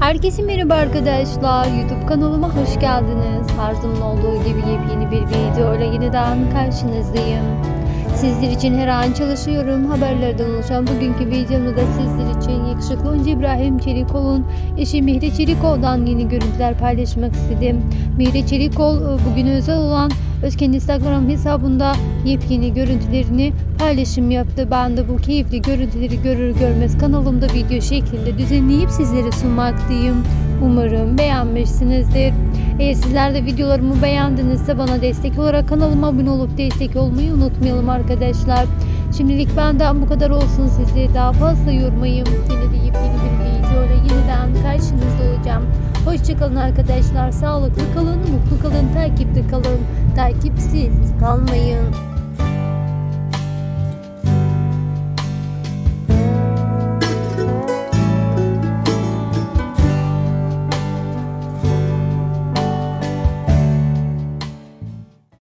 Herkese merhaba arkadaşlar. YouTube kanalıma hoş geldiniz. Her olduğu gibi yepyeni bir video ile yeniden karşınızdayım. Sizler için her an çalışıyorum. Haberlerden oluşan bugünkü videomda da sizler için yakışıklı oyuncu İbrahim Çelikol'un eşi Mihri Çelikol'dan yeni görüntüler paylaşmak istedim. Mihri Çelikol e, bugün özel olan Özken Instagram hesabında yepyeni görüntülerini paylaşım yaptı. Ben de bu keyifli görüntüleri görür görmez kanalımda video şeklinde düzenleyip sizlere sunmaktayım. Umarım beğenmişsinizdir. Eğer sizler de videolarımı beğendinizse bana destek olarak kanalıma abone olup destek olmayı unutmayalım arkadaşlar. Şimdilik benden bu kadar olsun. Sizleri daha fazla yormayayım. Yine de yepyeni bir videoyla yeniden karşınızda olacağım. Hoşçakalın arkadaşlar. Sağlıklı kalın, mutlu kalın, takipte kalın. Takipsiz kalmayın.